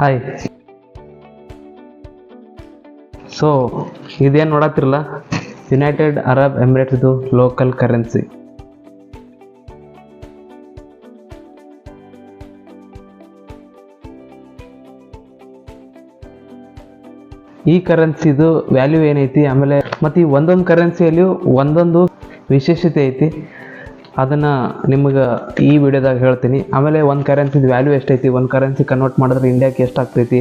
Hi so ಇದೇನು ನೋಡತ್ತಿರಲ್ಲ United Arab ಎಮಿರೇಟ್ಸ್ದು ಲೋಕಲ್ ಕರೆನ್ಸಿ ಈ ಕರೆನ್ಸಿದು ವ್ಯಾಲ್ಯೂ ಏನೈತಿ? ಆಮೇಲೆ ಮತ್ತು ಈ ಒಂದೊಂದು ಕರೆನ್ಸಿಯಲ್ಲಿಯೂ ಒಂದೊಂದು ವಿಶೇಷತೆ ಐತಿ. ಅದನ್ನು ನಿಮಗೆ ಈ ವಿಡಿಯೋದಾಗ ಹೇಳ್ತೀನಿ. ಆಮೇಲೆ ಒಂದು ಕರೆನ್ಸಿದು ವ್ಯಾಲ್ಯೂ ಎಷ್ಟೈತಿ? ಒಂದು ಕರೆನ್ಸಿ ಕನ್ವರ್ಟ್ ಮಾಡಿದ್ರೆ ಇಂಡಿಯಾಕ್ಕೆ ಎಷ್ಟು ಆಗ್ತೈತಿ?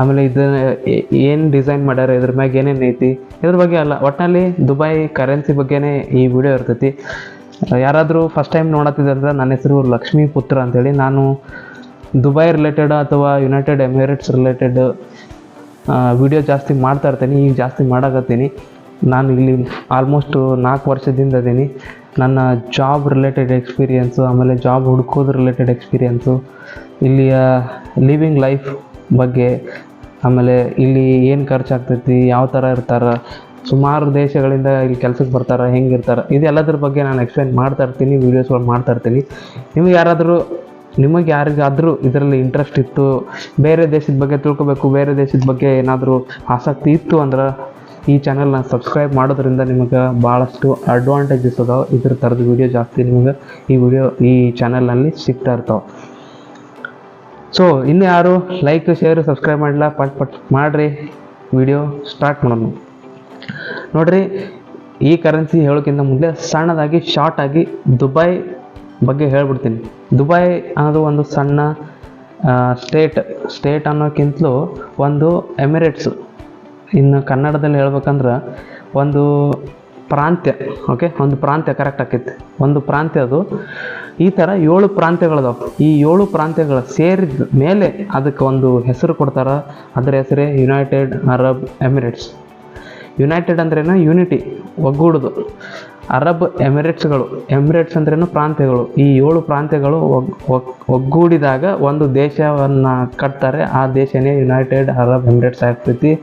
ಆಮೇಲೆ ಇದನ್ನು ಏನು ಡಿಸೈನ್ ಮಾಡ್ಯಾರ? ಇದ್ರ ಮ್ಯಾಗ ಏನೇನು ಐತಿ? ಇದ್ರ ಬಗ್ಗೆ ಅಲ್ಲ ಒಟ್ಟಿನಲ್ಲಿ ದುಬೈ ಕರೆನ್ಸಿ ಬಗ್ಗೆನೇ ಈ ವಿಡಿಯೋ ಇರ್ತೈತಿ. ಯಾರಾದರೂ ಫಸ್ಟ್ ಟೈಮ್ ನೋಡತ್ತಿದ್ರೆ ನನ್ನ ಹೆಸರು ಲಕ್ಷ್ಮೀ ಪುತ್ರ ಅಂತೇಳಿ ನಾನು ದುಬೈ ರಿಲೇಟೆಡ್ ಅಥವಾ ಯುನೈಟೆಡ್ ಎಮಿರೇಟ್ಸ್ ರಿಲೇಟೆಡ್ ವಿಡಿಯೋ ಜಾಸ್ತಿ ಮಾಡ್ತಾ ಇರ್ತೀನಿ. ಈಗ ಜಾಸ್ತಿ ಮಾಡಾಕತ್ತೀನಿ. ನಾನು ಇಲ್ಲಿ ಆಲ್ಮೋಸ್ಟ್ ನಾಲ್ಕು ವರ್ಷದಿಂದ ಅದೀನಿ ನನ್ನ ಜಾಬ್ ರಿಲೇಟೆಡ್ ಎಕ್ಸ್ಪೀರಿಯೆನ್ಸು ಆಮೇಲೆ ಜಾಬ್ ಹುಡ್ಕೋದು ರಿಲೇಟೆಡ್ ಎಕ್ಸ್ಪೀರಿಯೆನ್ಸು ಇಲ್ಲಿಯ ಲಿವಿಂಗ್ ಲೈಫ್ ಬಗ್ಗೆ, ಆಮೇಲೆ ಇಲ್ಲಿ ಏನು ಖರ್ಚಾಗ್ತೈತಿ, ಯಾವ ಥರ ಇರ್ತಾರೆ, ಸುಮಾರು ದೇಶಗಳಿಂದ ಇಲ್ಲಿ ಕೆಲಸಕ್ಕೆ ಬರ್ತಾರೆ ಹೆಂಗಿರ್ತಾರೆ ಇದೆಲ್ಲದ್ರ ಬಗ್ಗೆ ನಾನು ಎಕ್ಸ್ಪ್ಲೈನ್ ಮಾಡ್ತಾ ಇರ್ತೀನಿ ವೀಡಿಯೋಸ್ಗಳು ಮಾಡ್ತಾ ಇರ್ತೀನಿ. ನಿಮಗೆ ಯಾರಾದರೂ, ನಿಮಗೆ ಯಾರಿಗಾದರೂ ಇದರಲ್ಲಿ ಇಂಟ್ರೆಸ್ಟ್ ಇತ್ತು, ಬೇರೆ ದೇಶದ ಬಗ್ಗೆ ತಿಳ್ಕೊಬೇಕು, ಬೇರೆ ದೇಶದ ಬಗ್ಗೆ ಏನಾದರೂ ಆಸಕ್ತಿ ಇತ್ತು ಅಂದ್ರೆ ಈ ಚಾನಲ್ನ ಸಬ್ಸ್ಕ್ರೈಬ್ ಮಾಡೋದ್ರಿಂದ ನಿಮಗೆ ಭಾಳಷ್ಟು ಅಡ್ವಾಂಟೇಜಸ್ ಅದಾವೆ. ಇದ್ರ ಥರದ ವಿಡಿಯೋ ಜಾಸ್ತಿ ನಿಮಗೆ ಈ ವಿಡಿಯೋ ಈ ಚಾನಲ್ನಲ್ಲಿ ಸಿಗ್ತಾ ಇರ್ತಾವೆ. ಸೊ ಇನ್ನು ಯಾರು ಲೈಕ್ ಶೇರ್ ಸಬ್ಸ್ಕ್ರೈಬ್ ಮಾಡಲ್ಲ ಪಟ್ ಪಟ್ ಮಾಡಿರಿ. ವಿಡಿಯೋ ಸ್ಟಾರ್ಟ್ ಮಾಡೋಣ. ನೋಡ್ರಿ, ಈ ಕರೆನ್ಸಿ ಹೇಳೋಕ್ಕಿಂತ ಮುಂದೆ ಸಣ್ಣದಾಗಿ ಶಾರ್ಟ್ ಆಗಿ ದುಬೈ ಬಗ್ಗೆ ಹೇಳ್ಬಿಡ್ತೀನಿ. ದುಬೈ ಅನ್ನೋದು ಒಂದು ಸಣ್ಣ ಸ್ಟೇಟ್ ಸ್ಟೇಟ್ ಅನ್ನೋಕ್ಕಿಂತಲೂ ಒಂದು ಎಮಿರೇಟ್ಸು ಇನ್ನು ಕನ್ನಡದಲ್ಲಿ ಹೇಳ್ಬೇಕಂದ್ರೆ ಒಂದು ಪ್ರಾಂತ್ಯ ಓಕೆ ಒಂದು ಪ್ರಾಂತ್ಯ ಕರೆಕ್ಟ್ ಆಕೈತಿ. ಒಂದು ಪ್ರಾಂತ್ಯ ಅದು. ಈ ಥರ ಏಳು ಪ್ರಾಂತ್ಯಗಳದಾವೆ. ಈ ಏಳು ಪ್ರಾಂತ್ಯಗಳು ಸೇರಿದ ಮೇಲೆ ಅದಕ್ಕೆ ಒಂದು ಹೆಸರು ಕೊಡ್ತಾರೆ. ಅದರ ಹೆಸರೇ ಯುನೈಟೆಡ್ ಅರಬ್ ಎಮಿರೇಟ್ಸ್ ಯುನೈಟೆಡ್ ಅಂದ್ರೇನು? ಯೂನಿಟಿ ಒಗ್ಗೂಡುದು. ಅರಬ್ ಎಮಿರೇಟ್ಸ್ಗಳು ಎಮಿರೇಟ್ಸ್ ಅಂದ್ರೇನು? ಪ್ರಾಂತ್ಯಗಳು. ಈ ಏಳು ಪ್ರಾಂತ್ಯಗಳು ಒಗ್ ಒಗ್, ಒಗ್ಗೂಡಿದಾಗ ಒಂದು ದೇಶವನ್ನು ಕಟ್ತಾರೆ. ಆ ದೇಶನೇ ಯುನೈಟೆಡ್ ಅರಬ್ ಎಮಿರೇಟ್ಸ್ ಆಗ್ತೈತಿ.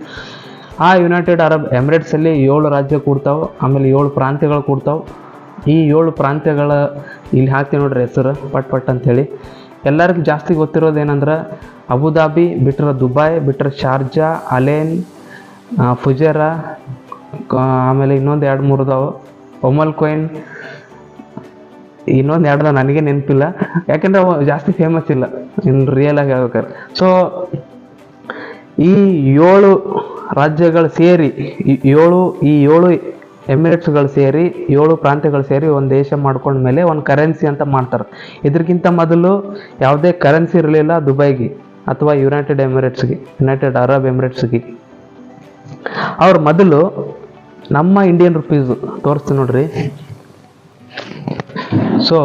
ಆ ಯುನೈಟೆಡ್ ಅರಬ್ ಎಮಿರೇಟ್ಸಲ್ಲಿ ಏಳು ರಾಜ್ಯ ಕೂಡ್ತಾವೆ, ಆಮೇಲೆ ಏಳು ಪ್ರಾಂತ್ಯಗಳು ಕೂಡ್ತಾವೆ. ಈ ಏಳು ಪ್ರಾಂತ್ಯಗಳ ಇಲ್ಲಿ ಹಾಕ್ತೀವಿ ನೋಡ್ರಿ ಹೆಸರು, ಪಟ್ ಪಟ್ ಅಂಥೇಳಿ ಎಲ್ಲರಿಗೂ ಜಾಸ್ತಿ ಗೊತ್ತಿರೋದು ಏನಂದ್ರೆ ಅಬುದಾಬಿ ಬಿಟ್ರೆ ದುಬೈ ಬಿಟ್ರೆ ಶಾರ್ಜಾ, ಅಲೇನ್ ಫುಜರ ಆಮೇಲೆ ಇನ್ನೊಂದು ಎರಡು ಮೂರು ಅದಾವೆ. ಒಮಲ್ ಕೊಯಿನ್, ಇನ್ನೊಂದು ಎರಡು ನನಗೆ ನೆನಪಿಲ್ಲ. ಯಾಕೆಂದ್ರೆ ಜಾಸ್ತಿ ಫೇಮಸ್ ಇಲ್ಲ ಇನ್ನು ರಿಯಲ್ ಆಗಿ ಹೇಳ್ಬೇಕಾರೆ ಸೊ ಈ ಏಳು ರಾಜ್ಯಗಳು ಸೇರಿ ಏಳು, ಈ ಏಳು ಎಮಿರೇಟ್ಸ್ಗಳು ಸೇರಿ, ಏಳು ಪ್ರಾಂತ್ಯಗಳು ಸೇರಿ ಒಂದು ದೇಶ ಮಾಡ್ಕೊಂಡ್ಮೇಲೆ ಒಂದು ಕರೆನ್ಸಿ ಅಂತ ಮಾಡ್ತಾರೆ. ಇದಕ್ಕಿಂತ ಮೊದಲು ಯಾವುದೇ ಕರೆನ್ಸಿ ಇರಲಿಲ್ಲ ದುಬೈಗೆ ಅಥವಾ ಯುನೈಟೆಡ್ ಎಮಿರೇಟ್ಸ್ಗೆ ಯುನೈಟೆಡ್ ಅರಬ್ ಎಮಿರೇಟ್ಸ್ಗೆ ಅವ್ರ ಮೊದಲು ನಮ್ಮ ಇಂಡಿಯನ್ ರುಪೀಸು ತೋರಿಸ್ತೀನಿ ನೋಡ್ರಿ. ಸೊ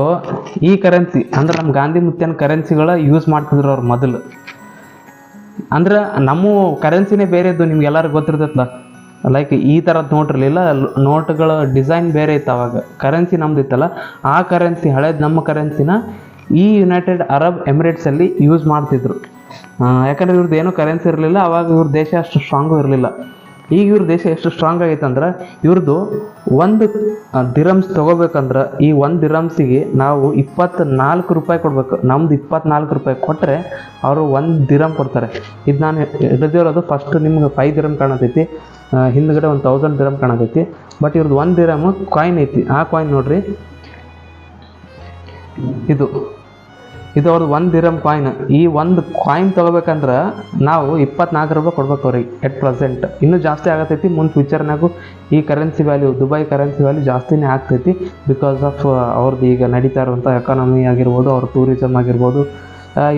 ಈ ಕರೆನ್ಸಿ ಅಂದ್ರೆ ನಮ್ಮ ಗಾಂಧಿ ಮುತ್ಯನ ಕರೆನ್ಸಿಗಳ ಯೂಸ್ ಮಾಡ್ತಿದ್ರು ಅವ್ರು ಮೊದಲು. ಅಂದ್ರೆ ನಮ್ಮ ಕರೆನ್ಸಿನೇ ಬೇರೆ ಇದ್ದು ನಿಮ್ಗೆ ಎಲ್ಲರಿಗೂ ಗೊತ್ತಿರ್ತೈತಲ್ಲ? ಲೈಕ್ ಈ ಥರದ್ದು ನೋಟ್ ಇರಲಿಲ್ಲ ನೋಟ್ಗಳ ಡಿಸೈನ್ ಬೇರೆ ಇತ್ತು ಅವಾಗ. ಕರೆನ್ಸಿ ನಮ್ದು ಇತ್ತಲ್ಲ, ಆ ಕರೆನ್ಸಿ ಹಳೇದು ನಮ್ಮ ಕರೆನ್ಸಿನ ಈ ಯುನೈಟೆಡ್ ಅರಬ್ ಎಮಿರೇಟ್ಸಲ್ಲಿ ಯೂಸ್ ಮಾಡ್ತಿದ್ರು. ಯಾಕಂದ್ರೆ ಇವ್ರದ್ದು ಏನೂ ಕರೆನ್ಸಿ ಇರಲಿಲ್ಲ, ಅವಾಗ ಇವ್ರ ದೇಶ ಅಷ್ಟು ಸ್ಟ್ರಾಂಗು ಇರಲಿಲ್ಲ. ಈಗ ಇವ್ರ ದೇಶ ಎಷ್ಟು ಸ್ಟ್ರಾಂಗ್ ಆಗೈತೆ ಅಂದ್ರೆ ಇವ್ರದ್ದು ಒಂದು ದಿರಮ್ಸ್ ತೊಗೋಬೇಕಂದ್ರೆ ಈ ಒಂದು ದಿರಮ್ಸಿಗೆ ನಾವು ಇಪ್ಪತ್ನಾಲ್ಕು ರೂಪಾಯಿ ಕೊಡಬೇಕು. ನಮ್ದು ಇಪ್ಪತ್ನಾಲ್ಕು ರೂಪಾಯಿ ಕೊಟ್ಟರೆ ಅವರು ಒಂದು ದಿರಮ್ ಕೊಡ್ತಾರೆ. ಇದು ನಾನು ಹಿಡಿದಿರೋದು ಫಸ್ಟ್ ನಿಮ್ಗೆ ಫೈವ್ ದಿರಮ್ ಕಾಣತೈತಿ. ಹಿಂದ್ಗಡೆ ಒಂದು ತೌಸಂಡ್ ದಿರಮ್ ಕಾಣತೈತಿ. ಬಟ್ ಇವ್ರದ್ದು ಒಂದು ದಿರಮ್ ಕಾಯಿನ್ ಐತಿ. ಆ ಕಾಯಿನ್ ನೋಡ್ರಿ. ಇದು ಇದು ಅವ್ರದ್ದು ಒಂದು ದಿರಮ್ ಕಾಯಿನ್ ಈ ಒಂದು ಕಾಯಿನ್ ತೊಗೋಬೇಕಂದ್ರೆ ನಾವು ಇಪ್ಪತ್ನಾಲ್ಕು ರೂಪಾಯಿ ಕೊಡ್ಬೇಕು ಅವ್ರಿಗೆ ಎಟ್ ಪ್ರೆಸೆಂಟ್ ಇನ್ನೂ ಜಾಸ್ತಿ ಆಗತೈತಿ, ಮುಂದೆ ಫ್ಯೂಚರ್ನಾಗೂ ಈ currency value Dubai currency value ಜಾಸ್ತಿನೇ ಆಗ್ತೈತಿ ಬಿಕಾಸ್ ಆಫ್ ಅವ್ರದ್ದು ಈಗ ನಡೀತಾ ಇರುವಂಥ ಎಕಾನಮಿ ಆಗಿರ್ಬೋದು, ಅವ್ರ ಟೂರಿಸಮ್ ಆಗಿರ್ಬೋದು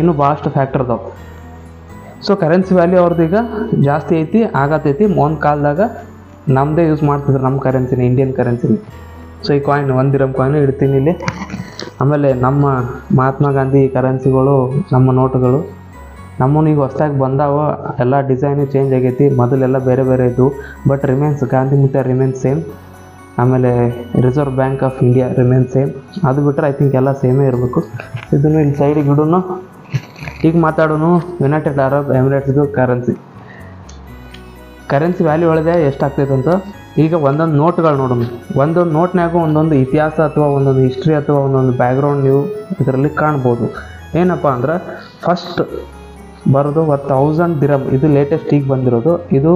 ಇನ್ನೂ ಭಾಳಷ್ಟು ಫ್ಯಾಕ್ಟರ್ ಅದಾವೆ. ಸೊ ಕರೆನ್ಸಿ ವ್ಯಾಲ್ಯೂ ಅವ್ರದ್ದು ಈಗ ಜಾಸ್ತಿ ಐತಿ, ಆಗತೈತಿ. ಒಂದು ಕಾಲದಾಗ ನಮ್ಮದೇ ಯೂಸ್ ಮಾಡ್ತಿದ್ರು ನಮ್ಮ ಕರೆನ್ಸಿನ ಇಂಡಿಯನ್ ಕರೆನ್ಸಿನ ಸೊ ಈ ಕಾಯಿನ್ ಒಂದು ಕಾಯಿನ್ ಇಡ್ತೀನಿ ಇಲ್ಲಿ. ಆಮೇಲೆ ನಮ್ಮ ಮಹಾತ್ಮ ಗಾಂಧಿ ಕರೆನ್ಸಿಗಳು ನಮ್ಮ ನೋಟುಗಳು ನಮ್ಮನ್ನು ಈಗ ಹೊಸ್ದಾಗಿ ಬಂದಾವ, ಎಲ್ಲ ಡಿಸೈನು ಚೇಂಜ್ ಆಗೈತಿ, ಮೊದಲೆಲ್ಲ ಬೇರೆ ಬೇರೆ ಇದ್ದವು ಬಟ್ ರಿಮೇನ್ಸ್ ಗಾಂಧಿ ಮುಖ್ಯ ರಿಮೇನ್ಸ್ ಸೇಮ್ ಆಮೇಲೆ Reserve Bank of India remains same ಅದು ಬಿಟ್ಟರೆ ಐ ಥಿಂಕ್ ಎಲ್ಲ ಸೇಮೇ ಇರಬೇಕು. ಇದನ್ನು ಇಲ್ಲಿ ಸೈಡಿಗೆ ಇಡೋನು ಈಗ ಮಾತಾಡೋನು ಯುನೈಟೆಡ್ ಅರಬ್ ಎಮಿರೇಟ್ಸ್ದು ಕರೆನ್ಸಿ ಕರೆನ್ಸಿ ವ್ಯಾಲ್ಯೂ ಒಳಗೆ ಎಷ್ಟಾಗ್ತೈತೆ ಅಂತ? ಈಗ ಒಂದೊಂದು ನೋಟ್ಗಳು ನೋಡೋಣ ಒಂದೊಂದು ನೋಟ್ನಾಗೂ ಒಂದೊಂದು ಇತಿಹಾಸ ಅಥವಾ ಒಂದೊಂದು ಹಿಸ್ಟ್ರಿ ಅಥವಾ ಒಂದೊಂದು ಬ್ಯಾಕ್ಗ್ರೌಂಡ್ ನೀವು ಇದರಲ್ಲಿ ಕಾಣ್ಬೋದು. ಏನಪ್ಪ ಅಂದ್ರೆ ಫಸ್ಟ್ ಬರೋದು ಒಂದು ಥೌಸಂಡ್ ದಿರಮ್ ಇದು ಲೇಟೆಸ್ಟ್ ಈಗ ಬಂದಿರೋದು. ಇದು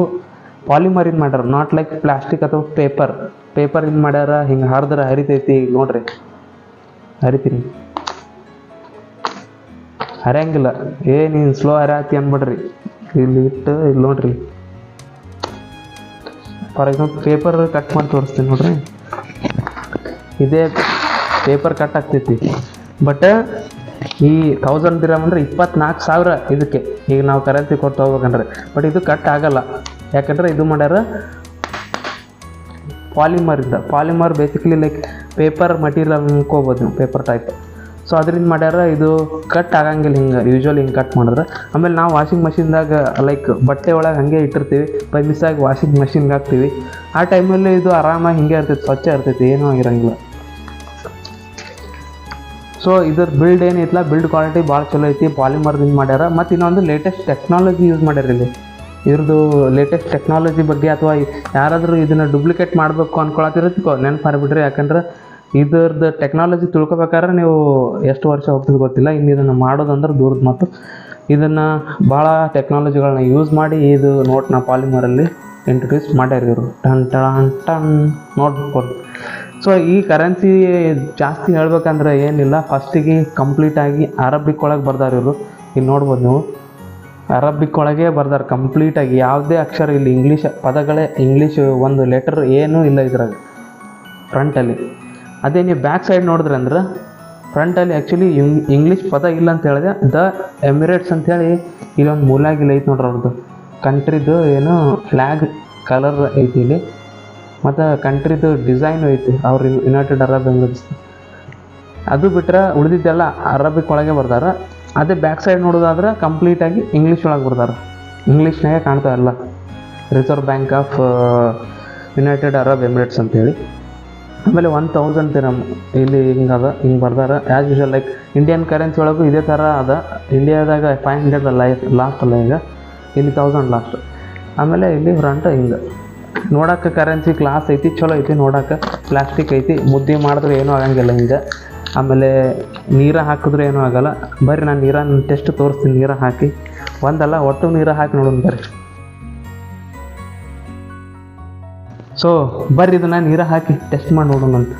ಪಾಲಿಮರಿನ್ ಮಾಡ್ಯಾರ ನಾಟ್ ಲೈಕ್ ಪ್ಲಾಸ್ಟಿಕ್ ಅಥವಾ ಪೇಪರ್ ಪೇಪರಿಂದ ಮಾಡ್ಯಾರ, ಹಿಂಗೆ ಹರಿದ್ರೆ ಹರಿತೈತಿ ಈಗ ನೋಡ್ರಿ. ಹರಿತೀನಿ. ಹರಿಯಂಗಿಲ್ಲ. ಏ ನೀನು ಸ್ಲೋ ಹರಿಯಾತಿ ಅನ್ಬಿಡ್ರಿ. ಇಲ್ಲಿ ಇಟ್ಟು, ಇಲ್ಲಿ ನೋಡ್ರಿ. ಫಾರ್ ಎಕ್ಸಾಂಪಲ್ ಪೇಪರ್ ಕಟ್ ಮಾಡಿ ತೋರಿಸ್ತೀನಿ ನೋಡ್ರಿ. ಇದೇ ಪೇಪರ್ ಕಟ್ ಆಗ್ತೈತಿ. ಬಟ್ ಈ ತೌಸಂಡ್ ದಿರಾಮ್ ಅಂದರೆ ಇಪ್ಪತ್ನಾಲ್ಕು ಸಾವಿರ ಇದಕ್ಕೆ. ಈಗ ನಾವು ಕರೆನ್ಸಿ ಕೊಟ್ಟು ಹೋಗ್ಬೇಕಂದ್ರೆ. ಬಟ್ ಇದು ಕಟ್ ಆಗಲ್ಲ. ಯಾಕಂದ್ರೆ ಇದು ಮಾಡ್ಯಾರ ಪಾಲಿಮರ್ ಇದ್ದ polymer basically like paper material ಅನ್ಕೋಬೋದು ನೀವು ಪೇಪರ್ ಟೈಪ್ ಸೊ ಅದರಿಂದ ಮಾಡ್ಯಾರ ಇದು ಕಟ್ ಆಗಂಗಿಲ್ಲ ಹಿಂಗೆ ಯೂಶ್ವಲಿ ಹಿಂಗೆ ಕಟ್ ಮಾಡಿದ್ರೆ. ಆಮೇಲೆ ನಾವು ವಾಷಿಂಗ್ ಮಷಿನ್ದಾಗ ಲೈಕ್ ಬಟ್ಟೆ ಒಳಗೆ ಹಾಗೆ ಇಟ್ಟಿರ್ತೀವಿ ಬೈ ಮಿಸ್ಸಾಗಿ ವಾಷಿಂಗ್ ಮಷಿನ್ಗೆ ಹಾಕ್ತೀವಿ. ಆ ಟೈಮಲ್ಲಿ ಇದು ಆರಾಮಾಗಿ ಹಿಂಗೆ ಇರ್ತೈತಿ, ಸ್ವಚ್ಛ ಇರ್ತೈತಿ, ಏನೂ ಆಗಿರಂಗಿಲ್ಲ. ಸೊ ಇದ್ರ ಬಿಲ್ಡ್ ಏನೈತಲ್ಲ ಬಿಲ್ಡ್ ಕ್ವಾಲಿಟಿ ಭಾಳ ಚಲೋ ಐತಿ ಪಾಲಿಮರ್ದಿಂದ ಮಾಡ್ಯಾರ. ಮತ್ತು ಇನ್ನೊಂದು ಲೇಟೆಸ್ಟ್ ಟೆಕ್ನಾಲಜಿ ಯೂಸ್ ಮಾಡ್ಯಾರ ಇಲ್ಲಿ. ಇವ್ರದ್ದು ಲೇಟೆಸ್ಟ್ ಟೆಕ್ನಾಲಜಿ ಬಗ್ಗೆ ಅಥವಾ ಯಾರಾದರೂ ಇದನ್ನು ಡುಪ್ಲಿಕೇಟ್ ಮಾಡಬೇಕು ಅನ್ಕೊಳತಿರತ್ಕೋ ನೆನಪು ಮಾಡಿಬಿಟ್ರಿ ಯಾಕಂದ್ರೆ ಇದ್ರದ್ದು ಟೆಕ್ನಾಲಜಿ ತಿಳ್ಕೊಬೇಕಾದ್ರೆ ನೀವು ಎಷ್ಟು ವರ್ಷ ಹೋಗ್ತದೆ ಗೊತ್ತಿಲ್ಲ. ಇನ್ನು ಇದನ್ನು ಮಾಡೋದಂದ್ರೆ ದೂರದ ಮತ್ತು ಇದನ್ನು ಭಾಳ ಟೆಕ್ನಾಲಜಿಗಳನ್ನ ಯೂಸ್ ಮಾಡಿ ಇದು ನೋಟ್ನ ಪಾಲಿಮರಲ್ಲಿ ಇಂಟ್ರೊಡ್ಯೂಸ್ ಮಾಡ್ಯಾರ ಇವರು. ಟನ್ ಟನ್ ಟನ್ ನೋಡ್ಬೋದು ಸೊ ಈ ಕರೆನ್ಸಿ ಜಾಸ್ತಿ ಹೇಳ್ಬೇಕಂದ್ರೆ ಏನಿಲ್ಲ. ಫಸ್ಟಿಗೆ ಕಂಪ್ಲೀಟಾಗಿ ಅರಬಿಕ್ ಒಳಗೆ ಬರ್ದಾರ ಇವರು. ಇಲ್ಲಿ ನೋಡ್ಬೋದು ನೀವು. ಅರಬಿಕ್ ಒಳಗೆ ಬರ್ದಾರ ಕಂಪ್ಲೀಟಾಗಿ ಯಾವುದೇ ಅಕ್ಷರ ಇಲ್ಲಿ ಇಂಗ್ಲೀಷ್ ಪದಗಳೇ ಇಂಗ್ಲೀಷ್ ಒಂದು ಲೆಟರ್ ಏನೂ ಇಲ್ಲ ಇದ್ರಾಗ. ಫ್ರಂಟಲ್ಲಿ ಅದೇ ನೀವು ಬ್ಯಾಕ್ ಸೈಡ್ ನೋಡಿದ್ರೆ ಅಂದ್ರೆ ಫ್ರಂಟಲ್ಲಿ ಆ್ಯಕ್ಚುಲಿ ಇಂಗ್ಲೀಷ್ ಪದ ಇಲ್ಲ ಅಂತ ಹೇಳಿದೆ. ದ ಎಮಿರೇಟ್ಸ್ ಅಂತೇಳಿ ಇಲ್ಲೊಂದು ಮೂಲಾಗಿಲ್ಲ ಐತೆ ನೋಡ್ರಿ ಅವ್ರದ್ದು ಕಂಟ್ರಿದು ಏನು ಫ್ಲ್ಯಾಗ್ ಕಲರ್ ಐತಿ ಇಲ್ಲಿ. ಮತ್ತು ಕಂಟ್ರಿದು ಡಿಸೈನ್ ಐತಿ. ಅವ್ರ ಯುನೈಟೆಡ್ ಅರಬ್ ಎಮಿರೇಟ್ಸ್ ಅದು ಬಿಟ್ಟರೆ ಉಳಿದಿದ್ದೆಲ್ಲ ಅರಬಿಕ್ ಒಳಗೆ ಬರ್ತಾರೆ ಅದೇ ಬ್ಯಾಕ್ ಸೈಡ್ ನೋಡೋದಾದ್ರೆ ಕಂಪ್ಲೀಟಾಗಿ ಇಂಗ್ಲೀಷ್ ಒಳಗೆ ಬರ್ತಾರೆ ಇಂಗ್ಲೀಷ್ನಾಗೆ ಕಾಣ್ತಾ ಇಲ್ಲ Reserve Bank of United Arab Emirates ಅಂತೇಳಿ ಆಮೇಲೆ ಒನ್ ತೌಸಂಡ್ ತಿರಮ್ ಇಲ್ಲಿ ಹಿಂಗೆ ಅದ, ಹಿಂಗೆ ಬರ್ದಾರ. As usual like Indian currency ಒಳಗೂ ಇದೇ ಥರ ಅದ. ಇಂಡಿಯಾದಾಗ ಫೈವ್ ಹಂಡ್ರೆಡ್ ಲೈಫ್ ಲಾಸ್ಟ್ ಅಲ್ಲ ಈಗ. ಇಲ್ಲಿ ತೌಸಂಡ್ ಲಾಸ್ಟ್ ಆಮೇಲೆ ಇಲ್ಲಿ ಫ್ರಂಟ್ ಹಿಂಗೆ. ನೋಡೋಕೆ ಕರೆನ್ಸಿ ಕ್ಲಾಸ್ ಐತಿ, ಚಲೋ ಐತಿ ನೋಡೋಕೆ. ಪ್ಲಾಸ್ಟಿಕ್ ಐತಿ, ಮುದ್ದೆ ಮಾಡಿದ್ರೆ ಏನೂ ಆಗಂಗಿಲ್ಲ ಹಿಂಗೆ. ಆಮೇಲೆ ನೀರು ಹಾಕಿದ್ರೆ ಏನೂ ಆಗಲ್ಲ. ಬರ್ರಿ, ನಾನು ನೀರನ್ನು ಟೆಸ್ಟ್ ತೋರಿಸ್ತೀನಿ, ನೀರು ಹಾಕಿ. ಒಂದಲ್ಲ, ಒಟ್ಟು ನೀರು ಹಾಕಿ ನೋಡೋಣ ಬರ್ರಿ. ಸೊ ಬರ್ರಿ ಇದನ್ನ ನೀರ ಹಾಕಿ ಟೆಸ್ಟ್ ಮಾಡಿ ನೋಡೋಣ ಅಂತ.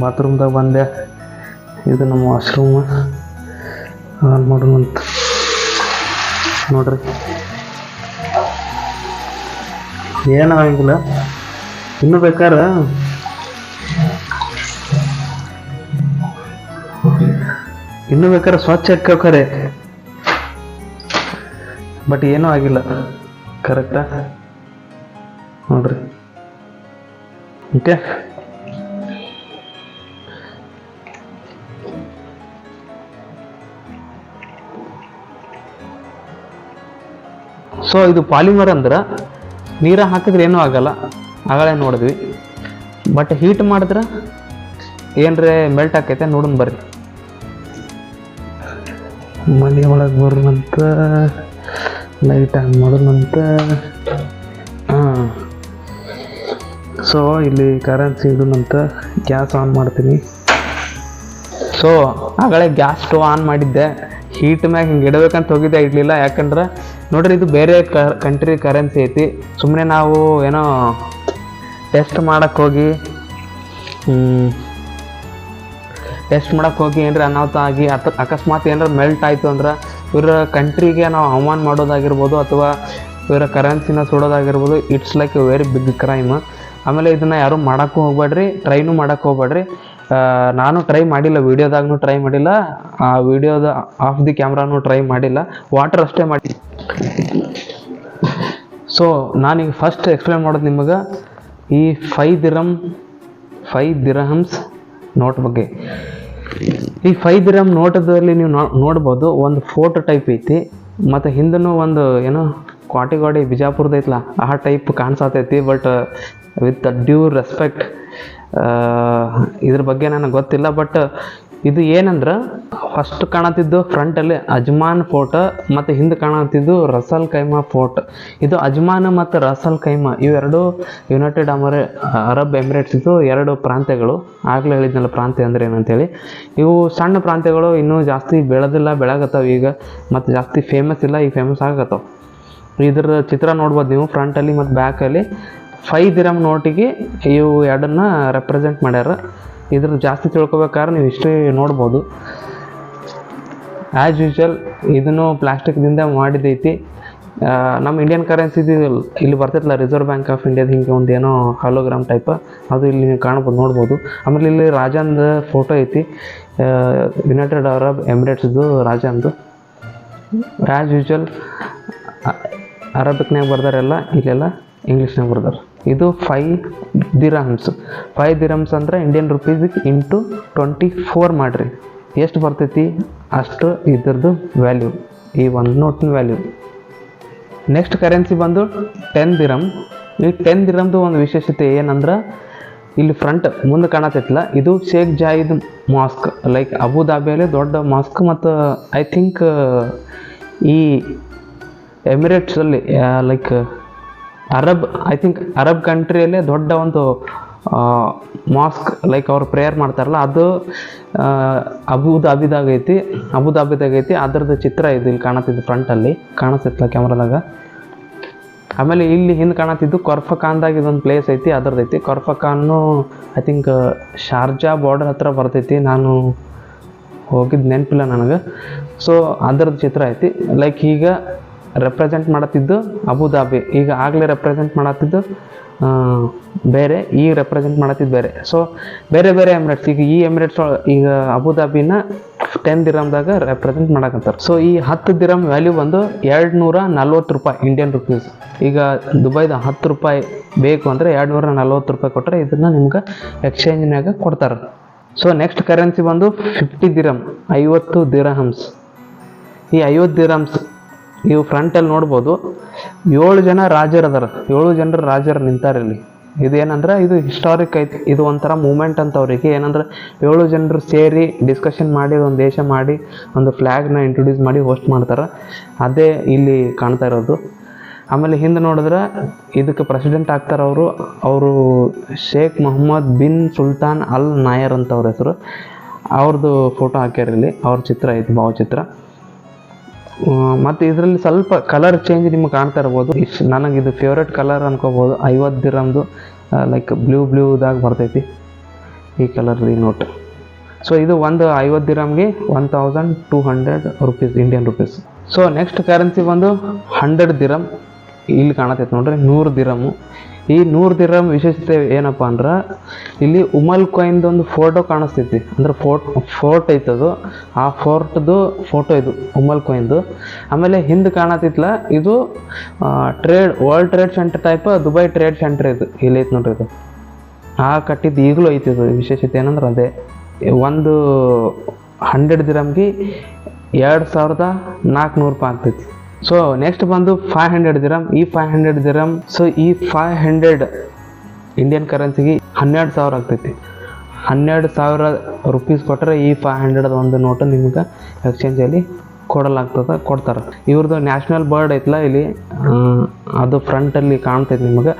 ಬಾತ್ರೂಮ್ದಾಗ ಬಂದೆ. ಇದು ನಮ್ಮ ವಾಶ್ರೂಮ್ ಆನ್ ಮಾಡೋಣ ಅಂತ. ನೋಡ್ರಿ. ಏನಾಗಿಲ್ಲ ಇನ್ನು ಬೇಕಾರ? ಇನ್ನು ಬೇಕಾದ್ರೆ ಸ್ವಚ್ಛ ಹಾಕೋಕರೆ ಬಟ್ ಏನೂ ಆಗಿಲ್ಲ. ಕರೆಕ್ಟಾ ನೋಡ್ರಿ. ಓಕೆ ಸೊ ಇದು ಪಾಲಿಮರ್ ಅಂದ್ರೆ ನೀರ ಹಾಕಿದ್ರೆ ಏನೂ ಆಗಲ್ಲ. ಆಗಲೇ ನೋಡಿದ್ವಿ. ಬಟ್ ಹೀಟ್ ಮಾಡಿದ್ರೆ ಏನ್ರೆ ಮೆಲ್ಟ್ ಆಕೈತೆ ನೋಡೋಣ ಬರ್ರಿ. ಮನೆ ಒಳಗೆ ಬರೋಣಂತ ಲೈಟ್ ಆನ್ ಮಾಡೋದಂತ ಹಾಂ. ಸೊ ಇಲ್ಲಿ ಕರೆನ್ಸಿ ಇಡೋಣಂತ ಗ್ಯಾಸ್ ಆನ್ ಮಾಡ್ತೀನಿ. ಸೊ ಆಗಳೆ ಗ್ಯಾಸ್ ಸ್ಟವ್ ಆನ್ ಮಾಡಿದ್ದೆ. ಹೀಟ್ ಮ್ಯಾಗ ಹಿಂಗೆ ಇಡಬೇಕಂತ ಹೋಗಿದ್ದೆ, ಇಡಲಿಲ್ಲ. ಯಾಕಂದ್ರೆ ನೋಡ್ರಿ, ಇದು ಬೇರೆ ಕಂಟ್ರಿ ಕರೆನ್ಸಿ ಐತಿ. ಸುಮ್ಮನೆ ನಾವು ಏನೋ ಟೆಸ್ಟ್ ಮಾಡಕ್ಕೆ ಹೋಗಿ ಟೆಸ್ಟ್ ಮಾಡಕ್ಕೆ ಹೋಗಿ ಏನರ ಅನಾಹುತ ಆಗಿ ಅಕಸ್ಮಾತ್ ಏನಾರ ಮೆಲ್ಟ್ ಆಯಿತು ಅಂದ್ರೆ ಇವರ ಕಂಟ್ರಿಗೆ ನಾವು ಅವಮಾನ ಮಾಡೋದಾಗಿರ್ಬೋದು ಅಥವಾ ಇವರ ಕರೆನ್ಸಿನ ಸುಡೋದಾಗಿರ್ಬೋದು it's like a very big crime ಆಮೇಲೆ ಇದನ್ನು ಯಾರೂ ಮಾಡೋಕ್ಕೂ ಹೋಗ್ಬೇಡ್ರಿ ಟ್ರೈನೂ ಮಾಡೋಕ್ಕೆ ಹೋಗ್ಬೇಡ್ರಿ. ನಾನು ಟ್ರೈ ಮಾಡಿಲ್ಲ ವೀಡಿಯೋದಾಗೂ ಟ್ರೈ ಮಾಡಿಲ್ಲ. ಆ ವಿಡಿಯೋದ ಆಫ್ ದಿ ಕ್ಯಾಮ್ರಾನು ಟ್ರೈ ಮಾಡಿಲ್ಲ. ವಾಟರ್ ಅಷ್ಟೇ ಮಾಡಿ. ಸೊ ನಾನೀಗ ಫಸ್ಟ್ ಎಕ್ಸ್ಪ್ಲೇನ್ ಮಾಡೋದು ನಿಮಗೆ ಈ five dirham five dirhams note ಬಗ್ಗೆ. ಈ ಫೈವ್ ದಿರಮ್ ನೋಟದಲ್ಲಿ ನೀವು ನೋಡ್ಬೋದು, ಒಂದು ಫೋಟೋ ಟೈಪ್ ಐತಿ, ಮತ್ತು ಹಿಂದೂ ಒಂದು ಏನೋ ಕ್ವಾಟಿಗೋಡಿ ಬಿಜಾಪುರದ ಐತಲ್ಲ ಆ ಟೈಪ್ ಕಾಣಿಸತೈತಿ ಬಟ್ ವಿತ್ ಡ್ಯೂ ರೆಸ್ಪೆಕ್ಟ್ ಇದ್ರ ಬಗ್ಗೆ ನನಗೆ ಗೊತ್ತಿಲ್ಲ ಬಟ್ ಇದು ಏನಂದ್ರೆ ಫಸ್ಟ್ ಕಾಣತಿದ್ದು ಫ್ರಂಟಲ್ಲಿ ಅಜ್ಮಾನ್ ಫೋಟೋ ಮತ್ತು ಹಿಂದೆ ಕಾಣತಿದ್ದು ರಸಲ್ ಕೈಮಾ ಫೋಟೋ ಇದು ಅಜ್ಮಾನ್ ಮತ್ತು ರಸಲ್ ಕೈಮಾ ಇವೆರಡು ಯುನೈಟೆಡ್ ಅಮರೆ ಅರಬ್ ಎಮಿರೇಟ್ಸ್ ಇದು ಎರಡು ಪ್ರಾಂತ್ಯಗಳು. ಆಗಲೇ ಹೇಳಿದ್ನಲ್ಲ ಪ್ರಾಂತ್ಯ ಅಂದ್ರೆ ಏನಂತೇಳಿ. ಇವು ಸಣ್ಣ ಪ್ರಾಂತ್ಯಗಳು, ಇನ್ನೂ ಜಾಸ್ತಿ ಬೆಳೆದಿಲ್ಲ, ಬೆಳಗತ್ತಾವ ಈಗ, ಮತ್ತು ಜಾಸ್ತಿ ಫೇಮಸ್ ಇಲ್ಲ ಈಗ ಫೇಮಸ್ ಆಗತ್ತವ. ಇದ್ರ ಚಿತ್ರ ನೋಡ್ಬೋದು ನೀವು ಫ್ರಂಟಲ್ಲಿ ಮತ್ತು ಬ್ಯಾಕಲ್ಲಿ ಫೈ ದಿರಮ್ ನೋಟಿಗೆ ಇವು ಎರಡನ್ನ ರೆಪ್ರೆಸೆಂಟ್ ಮಾಡ್ಯಾರ. ಇದ್ರ ಜಾಸ್ತಿ ತಿಳ್ಕೊಬೇಕಾದ್ರೆ ನೀವು ಹಿಸ್ಟ್ರಿ ನೋಡ್ಬೋದು. ಆ್ಯಸ್ ಯೂಶ್ವಲ್ ಇದನ್ನು ಪ್ಲಾಸ್ಟಿಕ್ದಿಂದ ಮಾಡಿದೈತಿ. ಆ, ನಮ್ಮ ಇಂಡಿಯನ್ ಕರೆನ್ಸಿ ಇಲ್ಲಿ ಬರ್ತೈತಲ್ಲ ರಿಸರ್ವ್ ಬ್ಯಾಂಕ್ ಆಫ್ ಇಂಡಿಯಾದ ಹಿಂಗೆ ಒಂದು ಏನೋ ಹಾಲೋಗ್ರಾಮ್ ಟೈಪ್ ಅದು ಇಲ್ಲಿ ನೀವು ಕಾಣ್ಬೋದು ನೋಡ್ಬೋದು. ಆಮೇಲೆ ಇಲ್ಲಿ ರಾಜಂದು ಫೋಟೋ ಐತಿ. ಯುನೈಟೆಡ್ ಅರಬ್ ಎಮಿರೇಟ್ಸ್ದು ರಾಜಂದು. ಆ್ಯಸ್ ಯೂಶ್ವಲ್ ಅರಬಿಕ್ನಾಗ ಬರ್ದಾರೆಲ್ಲ ಇಲ್ಲೆಲ್ಲ. ಇಂಗ್ಲೀಷ್ನಾಗ ಬರ್ದಾರ. ಇದು ಫೈ ದಿರಮ್ಸ್ ಫೈ ದಿರಮ್ಸ್ ಅಂದ್ರೆ ಇಂಡಿಯನ್ ರುಪೀಸಿಗೆ ಇಂಟು ಟ್ವೆಂಟಿ ಫೋರ್ ಮಾಡಿರಿ. ಎಷ್ಟು ಬರ್ತೈತಿ? ಅಷ್ಟು ಇದ್ರದ್ದು ವ್ಯಾಲ್ಯೂ ಈ ಒಂದು ನೋಟಿನ ವ್ಯಾಲ್ಯೂ ನೆಕ್ಸ್ಟ್ ಕರೆನ್ಸಿ ಬಂದು ಟೆನ್ ದಿರಮ್ ಈ ಟೆನ್ ದಿರಮ್ದು ಒಂದು ವಿಶೇಷತೆ ಏನಂದ್ರೆ, ಇಲ್ಲಿ ಫ್ರಂಟ್ ಮುಂದೆ ಕಾಣತೈತಿಲ್ಲ ಇದು ಶೇಖ್ ಜಾಯಿದ್ ಮಾಸ್ಕ್ ಲೈಕ್ ಅಬುದಾಬಿಯಲ್ಲಿ ದೊಡ್ಡ ಮಾಸ್ಕ್ ಮತ್ತು ಐ ಥಿಂಕ್ ಈ ಎಮಿರೇಟ್ಸಲ್ಲಿ like Arab I think Arab ಕಂಟ್ರಿಯಲ್ಲೇ ದೊಡ್ಡ ಒಂದು ಮಾಸ್ಕ್ ಲೈಕ್ ಅವ್ರು ಪ್ರೇಯರ್ ಮಾಡ್ತಾರಲ್ಲ ಅದು ಆ, ಅಬುದಾಬಿದಾಗ ಐತಿ ಅಬುದಾಬಿದಾಗ ಐತಿ ಅದ್ರದ್ದು ಚಿತ್ರ ಇದು ಇಲ್ಲಿ ಕಾಣತ್ತಿದ್ದು ಫ್ರಂಟಲ್ಲಿ ಕಾಣಿಸ್ತಿತ್ತಲ್ಲ ಕ್ಯಾಮ್ರಾದಾಗ. ಆಮೇಲೆ ಇಲ್ಲಿ ಹಿಂದೆ ಕಾಣತ್ತಿದ್ದು ಕೊರ್ಫಕಾನ್ದಾಗ ಇದೊಂದು ಪ್ಲೇಸ್ ಐತಿ ಅದ್ರದ್ದು ಐತಿ Khorfakkan I think Sharjah border ಹತ್ರ ಬರ್ತೈತಿ. ನಾನು ಹೋಗಿದ್ದು ನೆನಪಿಲ್ಲ ನನಗೆ. ಸೊ ಅದರದ್ದು ಚಿತ್ರ ಐತಿ. ಲೈಕ್ ಈಗ ರೆಪ್ರೆಸೆಂಟ್ ಮಾಡತ್ತಿದ್ದು ಅಬುದಾಬಿ ಈಗ ಆಗಲೇ ರೆಪ್ರೆಸೆಂಟ್ ಮಾಡತ್ತಿದ್ದು ಬೇರೆ, ಈ ರೆಪ್ರೆಸೆಂಟ್ ಮಾಡತ್ತಿದ್ದು ಬೇರೆ. ಸೊ ಬೇರೆ ಬೇರೆ ಎಮಿರೇಟ್ಸ್ ಈಗ ಈ ಎಮಿರೇಟ್ಸ್ ಈಗ ಅಬುದಾಬಿನ ಟೆನ್ ದಿರಮ್ದಾಗ ರೆಪ್ರೆಸೆಂಟ್ ಮಾಡಕತ್ತಾರೆ. ಸೊ ಈ ಹತ್ತು ದಿರಮ್ ವ್ಯಾಲ್ಯೂ ಬಂದು ಎರಡು ನೂರ ನಲ್ವತ್ತು ರೂಪಾಯಿ ಇಂಡಿಯನ್ ರುಪೀಸ್ ಈಗ ದುಬೈದ ಹತ್ತು ರೂಪಾಯಿ ಬೇಕು ಅಂದರೆ ಎರಡು ನೂರ ನಲ್ವತ್ತು ರೂಪಾಯಿ ಕೊಟ್ಟರೆ ಇದನ್ನು ನಿಮ್ಗೆ ಎಕ್ಸ್ಚೇಂಜ್ನಾಗ ಕೊಡ್ತಾರೆ. ಸೊ ನೆಕ್ಸ್ಟ್ ಕರೆನ್ಸಿ ಬಂದು ಫಿಫ್ಟಿ ದಿರಮ್ ಐವತ್ತು ದಿರಹಮ್ಸ್ ಈ ಐವತ್ತು ದಿರಮ್ಸ್ ನೀವು ಫ್ರಂಟಲ್ಲಿ ನೋಡ್ಬೋದು, ಏಳು ಜನ ರಾಜರು ಅದರ. ಏಳು ಜನರು ರಾಜರು ನಿಂತಾರೆ ಇಲ್ಲಿ. ಇದೇನಂದ್ರೆ ಇದು ಹಿಸ್ಟಾರಿಕ್ ಐತಿ. ಇದು ಒಂಥರ ಮೂಮೆಂಟ್ ಅಂತ ಅವ್ರಿಗೆ ಏನಂದ್ರೆ ಏಳು ಜನರು ಸೇರಿ ಡಿಸ್ಕಷನ್ ಮಾಡಿ, ಒಂದು ದೇಶ ಮಾಡಿ, ಒಂದು ಫ್ಲ್ಯಾಗ್ನ ಇಂಟ್ರೊಡ್ಯೂಸ್ ಮಾಡಿ ಹೋಸ್ಟ್ ಮಾಡ್ತಾರೆ. ಅದೇ ಇಲ್ಲಿ ಕಾಣ್ತಾ ಇರೋದು. ಆಮೇಲೆ ಹಿಂದೆ ನೋಡಿದ್ರೆ ಇದಕ್ಕೆ ಪ್ರೆಸಿಡೆಂಟ್ ಆಗ್ತಾರೆ ಅವರು. ಅವರು ಶೇಖ್ ಮೊಹಮ್ಮದ್ ಬಿನ್ ಸುಲ್ತಾನ್ ಅಲ್ ನಾಯರ್ ಅಂತ ಅವ್ರ ಹೆಸರು. ಅವ್ರದ್ದು ಫೋಟೋ ಹಾಕ್ಯಾರ ಇಲ್ಲಿ. ಅವ್ರ ಚಿತ್ರ ಐತಿ ಭಾವಚಿತ್ರ. ಮತ್ತು ಇದರಲ್ಲಿ ಸ್ವಲ್ಪ ಕಲರ್ ಚೇಂಜ್ ನಿಮ್ಗೆ ಕಾಣ್ತಾ ಇರ್ಬೋದು. ಇಷ್ಟು ನನಗೆ ಇದು ಫೇವ್ರೆಟ್ ಕಲರ್ ಅನ್ಕೋಬೋದು. ಐವತ್ತು ದಿರಮ್ದು ಲೈಕ್ ಬ್ಲೂ ಬ್ಲೂದಾಗ ಬರ್ತೈತಿ ಈ ಕಲರ್ ಈ ನೋಟ್ ಸೊ ಇದು ಒಂದು ಐವತ್ತು ದಿರಮ್ಗೆ one thousand two hundred rupees Indian rupees so next currency ಬಂದು ಹಂಡ್ರೆಡ್ ದಿರಮ್ ಇಲ್ಲಿ ಕಾಣತೈತೆ ನೋಡ್ರಿ. ನೂರು ದಿರಮು. ಈ ನೂರು ದಿರಂ ವಿಶೇಷತೆ ಏನಪ್ಪ ಅಂದ್ರೆ, ಇಲ್ಲಿ ಉಮಲ್ ಒಂದು ಫೋಟೋ ಕಾಣಿಸ್ತೈತಿ. ಅಂದ್ರೆ ಫೋರ್ಟ್ ಫೋರ್ಟ್ ಐತದು. ಆ ಫೋರ್ಟ್ದು ಫೋಟೋ ಇದು, ಉಮಲ್ ಕೊಯ್ನ್ದು ಆಮೇಲೆ ಹಿಂದೆ ಕಾಣತಿತ್ಲ, ಇದು trade World Trade Center type Dubai Trade Center ಇದು. ಇಲ್ಲಿ ಐತೆ ನೋಡ್ರಿ ಇದು. ಆ ಕಟ್ಟಿದ್ದು ಈಗಲೂ ಐತಿ ಇದು. ವಿಶೇಷತೆ ಏನಂದ್ರೆ ಅದೇ, ಒಂದು ಹಂಡ್ರೆಡ್ ದಿರಮ್ಗೆ ಎರಡು ಸಾವಿರದ ನಾಲ್ಕುನೂರು ರೂಪಾಯಿ ಆಗ್ತೈತಿ. ಸೊ ನೆಕ್ಸ್ಟ್ ಬಂದು ಫೈವ್ ಹಂಡ್ರೆಡ್ ದಿರಮ್ ಈ ಫೈವ್ ಹಂಡ್ರೆಡ್ ದಿರಮ್ ಸೊ ಈ ಫೈವ್ ಹಂಡ್ರೆಡ್ ಇಂಡಿಯನ್ ಕರೆನ್ಸಿಗೆ ಹನ್ನೆರಡು ಸಾವಿರ ಆಗ್ತೈತಿ. ಹನ್ನೆರಡು ಸಾವಿರ ರುಪೀಸ್ ಕೊಟ್ಟರೆ ಈ ಫೈವ್ ಹಂಡ್ರೆಡ್ ಒಂದು ನೋಟು ನಿಮ್ಗೆ ಎಕ್ಸ್ಚೇಂಜಲ್ಲಿ ಕೊಡಲಾಗ್ತದೆ, ಕೊಡ್ತಾರೆ. ಇವ್ರದ್ದು ನ್ಯಾಷನಲ್ ಬರ್ಡ್ ಐತಲ್ಲ ಇಲ್ಲಿ ಅದು ಫ್ರಂಟಲ್ಲಿ ಕಾಣ್ತೈತಿ ನಿಮಗೆ.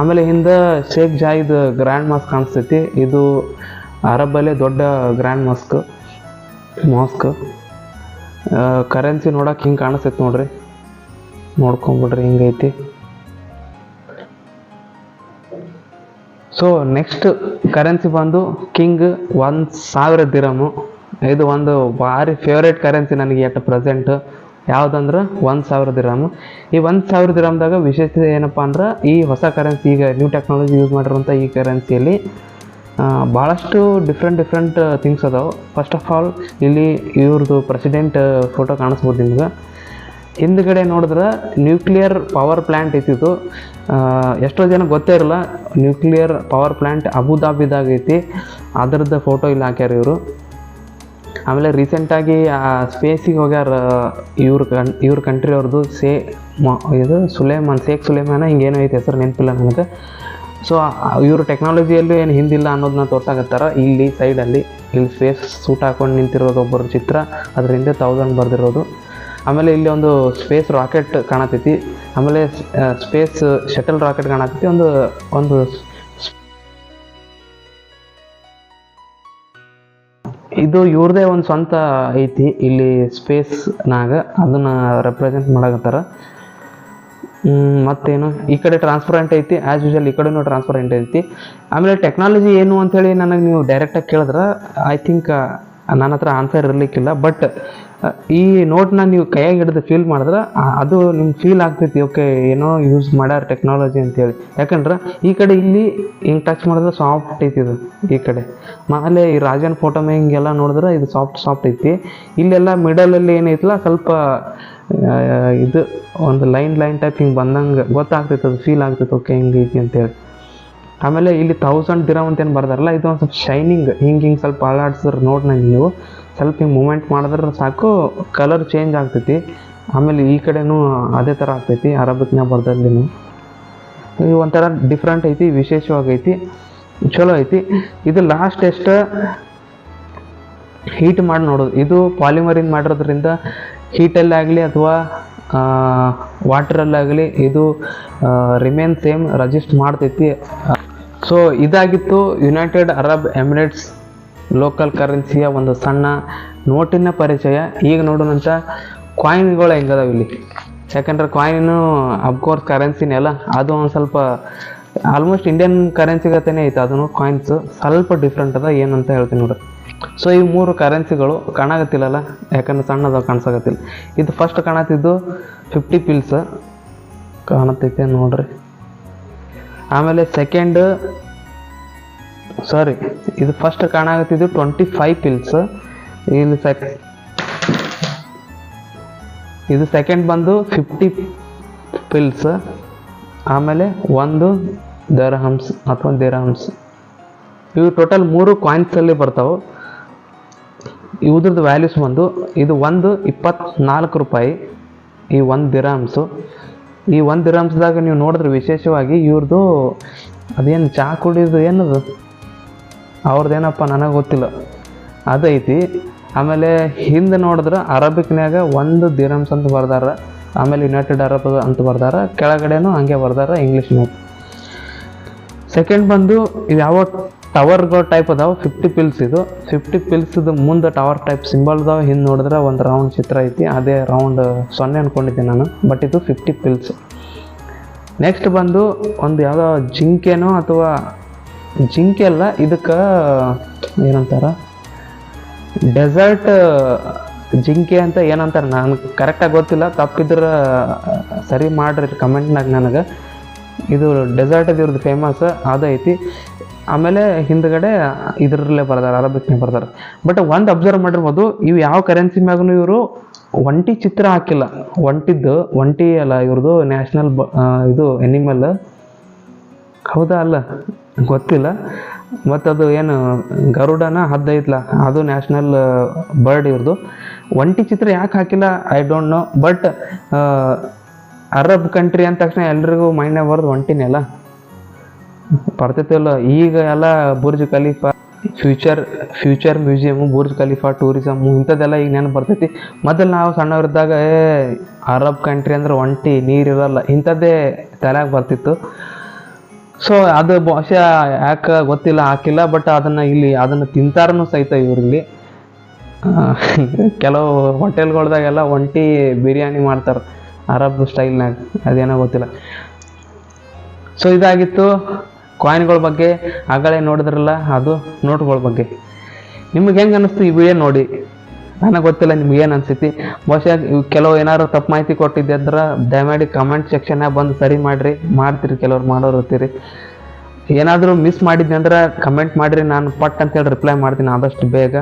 ಆಮೇಲೆ ಹಿಂದೆ ಶೇಖ್ ಜಾಯಿದ್ ಗ್ರ್ಯಾಂಡ್ ಮಾಸ್ಕ್ ಕಾಣಿಸ್ತೈತಿ ಇದು ಅರಬ್ಬಲ್ಲೇ ದೊಡ್ಡ ಗ್ರ್ಯಾಂಡ್ ಮಾಸ್ಕ್ ಮಾಸ್ಕ್ ಕರೆನ್ಸಿ ನೋಡಕ್ಕೆ ಹಿಂಗೆ ಕಾಣಿಸ್ತೈತೆ ನೋಡ್ರಿ. ನೋಡ್ಕೊಂಬಿಡ್ರಿ ಹಿಂಗೈತಿ ಸೊ ನೆಕ್ಸ್ಟ್ ಕರೆನ್ಸಿ ಬಂದು ಕಿಂಗ್ ಒಂದು ಸಾವಿರ ದಿರಮು ಇದು ಒಂದು ಭಾರಿ ಫೇವ್ರೇಟ್ ಕರೆನ್ಸಿ ನನಗೆ ಎಟ್ ಪ್ರೆಸೆಂಟ್ ಯಾವುದಂದ್ರೆ ಒಂದು ಸಾವಿರ ದಿರಾಮು ಈ ಒಂದು ಸಾವಿರ ದಿರಾಮ್ದಾಗ ವಿಶೇಷತೆ ಏನಪ್ಪ ಅಂದ್ರೆ ಈ ಹೊಸ ಕರೆನ್ಸಿ ಈಗ ನ್ಯೂ ಟೆಕ್ನಾಲಜಿ ಯೂಸ್ ಮಾಡಿರುವಂಥ ಈ ಕರೆನ್ಸಿಯಲ್ಲಿ ಭಾಳಷ್ಟು ಡಿಫ್ರೆಂಟ್ ಡಿಫ್ರೆಂಟ್ ಥಿಂಗ್ಸ್ ಅದಾವೆ. ಫಸ್ಟ್ ಆಫ್ ಆಲ್ ಇಲ್ಲಿ ಇವ್ರದ್ದು ಪ್ರೆಸಿಡೆಂಟ್ ಫೋಟೋ ಕಾಣಿಸ್ಬೋದು ನಿಮ್ಗೆ. ಹಿಂದ್ಗಡೆ ನೋಡಿದ್ರೆ ನ್ಯೂಕ್ಲಿಯರ್ ಪವರ್ ಪ್ಲ್ಯಾಂಟ್ ಇತ್ತಿತ್ತು ಎಷ್ಟೋ ಜನ ಗೊತ್ತೇ ಇರಲ್ಲ ನ್ಯೂಕ್ಲಿಯರ್ ಪವರ್ ಪ್ಲ್ಯಾಂಟ್ ಅಬುದಾಬಿದಾಗ ಐತಿ. ಅದರದ್ದು ಫೋಟೋ ಇಲ್ಲಿ ಹಾಕ್ಯಾರ ಇವರು. ಆಮೇಲೆ ರೀಸೆಂಟಾಗಿ ಆ ಸ್ಪೇಸಿಗೆ ಹೋಗ್ಯಾರ ಇವ್ರ ಕನ್ ಇವ್ರ ಕಂಟ್ರಿ ಅವ್ರದ್ದು ಸೇ, ಮ, ಇದು ಸುಲೇಮಾನ್, ಶೇಖ್ ಸುಲೇಮಾನ ಹಿಂಗೇನೋ ಐತೆ ಹೆಸರು ನೆನಪಿಲ್ಲ ನನಗೆ. ಸೊ ಇವರು ಟೆಕ್ನಾಲಜಿಯಲ್ಲೂ ಏನು ಹಿಂದಿಲ್ಲ ಅನ್ನೋದನ್ನ ತೋರ್ಸಾಕತ್ತಾರ. ಇಲ್ಲಿ ಸೈಡಲ್ಲಿ ಇಲ್ಲಿ ಸ್ಪೇಸ್ ಸೂಟ್ ಹಾಕೊಂಡು ನಿಂತಿರೋದು ಒಬ್ಬರ ಚಿತ್ರ ಅದ್ರ ಹಿಂದೆ ತೌಸಂಡ್ ಬರೆದಿರೋದು. ಆಮೇಲೆ ಇಲ್ಲಿ ಒಂದು ಸ್ಪೇಸ್ ರಾಕೆಟ್ ಕಾಣತೈತಿ. ಆಮೇಲೆ ಸ್ಪೇಸ್ ಶಟಲ್ ರಾಕೆಟ್ ಕಾಣತೈತಿ. ಒಂದು ಒಂದು ಇದು ಇವ್ರದೇ ಒಂದು ಸ್ವಂತ ಐತಿ. ಇಲ್ಲಿ ಸ್ಪೇಸ್ನಾಗ ಅದನ್ನ ರೆಪ್ರೆಸೆಂಟ್ ಮಾಡಕತ್ತಾರ. ಮತ್ತೇನು? ಈ ಕಡೆ ಟ್ರಾನ್ಸ್ಪರೆಂಟ್ ಐತಿ ಆ್ಯಸ್ ಯೂಶಲ್ ಈ ಕಡೆನೂ ಟ್ರಾನ್ಸ್ಪರೆಂಟ್ ಐತಿ. ಆಮೇಲೆ ಟೆಕ್ನಾಲಜಿ ಏನು ಅಂಥೇಳಿ ನನಗೆ ನೀವು ಡೈರೆಕ್ಟಾಗಿ ಕೇಳಿದ್ರೆ ಐ ಥಿಂಕ್ ನನ್ನ ಹತ್ರ ಆನ್ಸರ್ ಇರಲಿಕ್ಕಿಲ್ಲ ಬಟ್ ಈ ನೋಟ್ನ ನೀವು ಕೈಯಾಗಿ ಹಿಡಿದು ಫೀಲ್ ಮಾಡಿದ್ರೆ ಅದು ನಿಮ್ಗೆ ಫೀಲ್ ಆಗ್ತೈತಿ ಓಕೆ ಏನೋ ಯೂಸ್ ಮಾಡ್ಯಾರ ಟೆಕ್ನಾಲಜಿ ಅಂತೇಳಿ ಯಾಕಂದ್ರೆ ಈ ಕಡೆ ಇಲ್ಲಿ ಹಿಂಗೆ ಟಚ್ ಮಾಡಿದ್ರೆ ಸಾಫ್ಟ್ ಐತಿ ಇದು, ಈ ಕಡೆ. ಆಮೇಲೆ ಈ ರಾಜನ್ ಫೋಟೋ ಹಿಂಗೆಲ್ಲ ನೋಡಿದ್ರೆ ಇದು ಸಾಫ್ಟ್ ಸಾಫ್ಟ್ ಐತಿ. ಇಲ್ಲೆಲ್ಲ ಮಿಡಲಲ್ಲಿ ಏನೈತಲ್ಲ ಸ್ವಲ್ಪ ಇದು ಒಂದು ಲೈನ್ ಲೈನ್ ಟೈಪ್ ಹಿಂಗೆ ಬಂದಂಗೆ ಗೊತ್ತಾಗ್ತೈತೆ ಅದು ಫೀಲ್ ಆಗ್ತೈತೆ ಓಕೆ ಹಿಂಗೆ ಐತಿ ಅಂತೇಳಿ. ಆಮೇಲೆ ಇಲ್ಲಿ ಥೌಸಂಡ್ ದಿರಮ್ ಅಂತ ಏನು ಬರ್ದಾರಲ್ಲ, ಇದು ಒಂದು ಸ್ವಲ್ಪ ಶೈನಿಂಗ್ ಹಿಂಗೆ ಹಿಂಗೆ ಸ್ವಲ್ಪ ಅಳಾಡ್ಸಿದ್ರೆ ನೋಡಿ ನಂಗೆ ನೀವು. ಸ್ವಲ್ಪ ಹಿಂಗೆ ಮೂಮೆಂಟ್ ಮಾಡಿದ್ರೆ ಸಾಕು ಕಲರ್ ಚೇಂಜ್ ಆಗ್ತೈತಿ. ಆಮೇಲೆ ಈ ಕಡೆನೂ ಅದೇ ಥರ ಆಗ್ತೈತಿ ಅರಬಿಕ್ನಾಗ ಬರ್ದಲ್ಲಿ ಇದು ಒಂಥರ ಡಿಫ್ರೆಂಟ್ ಐತಿ, ವಿಶೇಷವಾಗೈತಿ, ಚಲೋ ಐತಿ. ಇದು ಲಾಸ್ಟ್ ಎಷ್ಟು ಹೀಟ್ ಮಾಡಿ ನೋಡೋದು. ಇದು ಪಾಲಿಮರಿಂದ ಮಾಡಿರೋದ್ರಿಂದ ಹೀಟಲ್ಲಾಗಲಿ ಅಥವಾ ವಾಟ್ರಲ್ಲಾಗಲಿ ಇದು ರಿಮೇನ್ ಸೇಮ್ ರಜಿಸ್ಟ್ ಮಾಡ್ತೈತಿ. ಸೊ ಇದಾಗಿತ್ತು ಯುನೈಟೆಡ್ ಅರಬ್ ಎಮಿರೇಟ್ಸ್ ಲೋಕಲ್ ಕರೆನ್ಸಿಯ ಒಂದು ಸಣ್ಣ ನೋಟಿನ ಪರಿಚಯ. ಈಗ ನೋಡೋಣಂಥ ಕಾಯಿನ್ಗಳು ಹೆಂಗದಾವ ಇಲ್ಲಿ? ಯಾಕಂದ್ರೆ ಕಾಯಿನು ಅಫ್ಕೋರ್ಸ್ ಕರೆನ್ಸಿನೇ ಅಲ್ಲ ಅದು ಒಂದು ಸ್ವಲ್ಪ ಆಲ್ಮೋಸ್ಟ್ ಇಂಡಿಯನ್ ಕರೆನ್ಸಿ ಗತೆನೇ ಐತೆ. ಅದನ್ನು ಕಾಯಿನ್ಸು ಸ್ವಲ್ಪ ಡಿಫ್ರೆಂಟ್ ಅದ. ಏನಂತ ಹೇಳ್ತೀನಿ ನೋಡ್ರಿ ಸೊ ಈ ಮೂರು ಕರೆನ್ಸಿಗಳು ಕಾಣಾಗತ್ತಿಲ್ಲಲ್ಲ? ಯಾಕಂದ್ರೆ ಸಣ್ಣದಾಗ ಕಾಣಿಸಾಗತ್ತಿಲ್ಲ. ಇದು ಫಸ್ಟ್ ಕಾಣತ್ತಿದ್ದು ಫಿಫ್ಟಿ ಪಿಲ್ಸ್ ಕಾಣತೈತೆ ನೋಡ್ರಿ. ಆಮೇಲೆ ಸೆಕೆಂಡ್ ಸಾರಿ ಇದು ಫಸ್ಟ್ ಕಾಣಾಗತ್ತಿದ್ದು ಟ್ವೆಂಟಿ ಫೈವ್ ಪಿಲ್ಸ್ ಇಲ್ಲಿ ಸೆಕ್ ಇದು ಸೆಕೆಂಡ್ ಬಂದು ಫಿಫ್ಟಿ ಪಿಲ್ಸ್ ಆಮೇಲೆ ಒಂದು ದರ್ಹಮ್ಸ್ ಅಥವಾ ದೇರಹಮ್ಸ್ ಇವು ಟೋಟಲ್ ಮೂರು ಕಾಯಿನ್ಸಲ್ಲಿ ಬರ್ತಾವೆ. ಇವ್ರದ್ದು ವ್ಯಾಲ್ಯೂಸ್ ಬಂದು ಇದು ಒಂದು ಇಪ್ಪತ್ನಾಲ್ಕು ರೂಪಾಯಿ ಈ ಒಂದು ದಿರಾಮ್ಸು ಈ ಒಂದು ದಿರಾಮ್ಸ್ದಾಗ ನೀವು ನೋಡಿದ್ರೆ ವಿಶೇಷವಾಗಿ ಇವ್ರದ್ದು ಅದೇನು ಚಹಾ ಕುಡಿಯೋದು ಏನದು? ಅವ್ರದ್ದೇನಪ್ಪ ನನಗೆ ಗೊತ್ತಿಲ್ಲ. ಅದೈತಿ. ಆಮೇಲೆ ಹಿಂದೆ ನೋಡಿದ್ರೆ ಅರಬಿಕ್ನ್ಯಾಗ ಒಂದು ದಿರಮ್ಸ್ ಅಂತ ಬರ್ದಾರ. ಆಮೇಲೆ ಯುನೈಟೆಡ್ ಅರಬ್ ಅಂತ ಬರ್ದಾರ. ಕೆಳಗಡೆನೂ ಹಂಗೆ ಬರ್ದಾರ ಇಂಗ್ಲೀಷ್ನಾಗ ಸೆಕೆಂಡ್ ಬಂದು ಇದು ಯಾವ ಟವರ್ಗಳು ಟೈಪ್ ಅದಾವ ಫಿಫ್ಟಿ ಪಿಲ್ಸ್ ಇದು. ಫಿಫ್ಟಿ ಪಿಲ್ಸ್ದು ಮುಂದೆ ಟವರ್ ಟೈಪ್ ಸಿಂಬಲ್ ಅದಾವ. ಹಿಂದೆ ನೋಡಿದ್ರೆ ಒಂದು ರೌಂಡ್ ಚಿತ್ರ ಐತಿ. ಅದೇ ರೌಂಡ್ ಸೊನ್ನೆ ಅನ್ಕೊಂಡಿದ್ದೆ ನಾನು. ಬಟ್ ಇದು ಫಿಫ್ಟಿ ಪಿಲ್ಸ್ ನೆಕ್ಸ್ಟ್ ಬಂದು ಒಂದು ಯಾವುದೋ ಜಿಂಕೆನೋ ಅಥವಾ ಜಿಂಕೆ ಅಲ್ಲ, ಇದಕ್ಕೆ ಏನಂತಾರ? ಡೆಸರ್ಟ್ ಜಿಂಕೆ ಅಂತ ಏನಂತಾರೆ? ನಾನು ಕರೆಕ್ಟಾಗಿ ಗೊತ್ತಿಲ್ಲ. ತಪ್ಪಿದ್ರೆ ಸರಿ ಮಾಡ್ರಿ ಕಮೆಂಟ್ನಾಗ ನನಗೆ. ಇದು ಡೆಸರ್ಟ್ ಇವ್ರದ್ದು ಫೇಮಸ್ ಅದೈತಿ ಆಮೇಲೆ ಹಿಂದ್ಗಡೆ ಇದರಲ್ಲೇ ಬರ್ದಾರ ಅರಬಿಕ್ನೇ ಬರ್ತಾರೆ ಬಟ್ ಒಂದು ಅಬ್ಸರ್ವ್ ಮಾಡಿರ್ಬೋದು ಇವು ಯಾವ ಕರೆನ್ಸಿ ಮ್ಯಾಗೂ ಇವರು ಒಂಟಿ ಚಿತ್ರ ಹಾಕಿಲ್ಲ. ಒಂಟಿದ್ದು, ಒಂಟಿ ಅಲ್ಲ ಇವ್ರದ್ದು ನ್ಯಾಷನಲ್ ಇದು ಎನಿಮಲ್ ಹೌದಾ ಅಲ್ಲ? ಗೊತ್ತಿಲ್ಲ. ಮತ್ತು ಅದು ಏನು, ಗರುಡನ ಹದ್ದೈತ್ಲ ಅದು ನ್ಯಾಷನಲ್ ಬರ್ಡ್ ಇವ್ರದ್ದು ಒಂಟಿ ಚಿತ್ರ ಯಾಕೆ ಹಾಕಿಲ್ಲ? I don't know but Arab country ಅಂದ ತಕ್ಷಣ ಎಲ್ರಿಗೂ ಮೈಂಡ್ನಾಗ ಬರೋದು ಒಂಟಿನೇ ಅಲ್ಲ? ಬರ್ತೈತಿಲ್ಲ ಈಗ ಎಲ್ಲ Burj Khalifa, future future museum, Burj Khalifa, tourism ಇಂಥದ್ದೆಲ್ಲ ಈಗ ನೆನಪು ಬರ್ತೈತಿ. ಮೊದಲು ನಾವು ಸಣ್ಣವರಿದ್ದಾಗ, ಏ, ಅರಬ್ ಕಂಟ್ರಿ ಅಂದ್ರೆ ಒಂಟಿ ನೀರಿರಲ್ಲ ಇಂಥದ್ದೇ ತಲೆಯಾಗ ಬರ್ತಿತ್ತು. ಸೊ ಅದು ಭಾಷೆ ಯಾಕೆ ಗೊತ್ತಿಲ್ಲ, ಹಾಕಿಲ್ಲ ಬಟ್ ಅದನ್ನು ಇಲ್ಲಿ ಅದನ್ನು ತಿಂತಾರನು ಸಹಿತ ಇವ್ರಲ್ಲಿ. ಕೆಲವು ಹೋಟೆಲ್ಗಳ್ದಾಗೆಲ್ಲ ಒಂಟಿ ಬಿರಿಯಾನಿ ಮಾಡ್ತಾರೆ, ಅರಬ್ ಸ್ಟೈಲ್ನಾಗ ಅದೇನೋ ಗೊತ್ತಿಲ್ಲ. ಸೊ ಇದಾಗಿತ್ತು. ಕಾಯಿನ್ಗಳ ಬಗ್ಗೆ ಆಗಲೇ ನೋಡಿದ್ರಲ್ಲ, ಅದು ನೋಟ್ಗಳ ಬಗ್ಗೆ. ನಿಮ್ಗೆ ಹೆಂಗೆ ಅನ್ನಿಸ್ತು ಈ ವಿಡಿಯೋ ನೋಡಿ? ನನಗೆ ಗೊತ್ತಿಲ್ಲ, ನಿಮ್ಗೆ ಏನು ಅನಿಸ್ತೈತಿ ಬಹುಶಃ ಕೆಲವು ಏನಾದ್ರು ತಪ್ಪು ಮಾಹಿತಿ ಕೊಟ್ಟಿದ್ದೆ ಅಂದ್ರೆ ದಯಮಾಡಿ ಕಮೆಂಟ್ ಸೆಕ್ಷನ್ನಾಗ ಬಂದು ಸರಿ ಮಾಡಿರಿ, ಮಾಡ್ತೀರಿ ಕೆಲವ್ರು ಮಾಡೋರು ಇರ್ತೀರಿ ಏನಾದರೂ ಮಿಸ್ ಮಾಡಿದ್ದೆ ಅಂದ್ರೆ ಕಮೆಂಟ್ ಮಾಡಿರಿ, ನಾನು ಪಟ್ ಅಂತೇಳಿ ರಿಪ್ಲೈ ಮಾಡ್ತೀನಿ ಆದಷ್ಟು ಬೇಗ.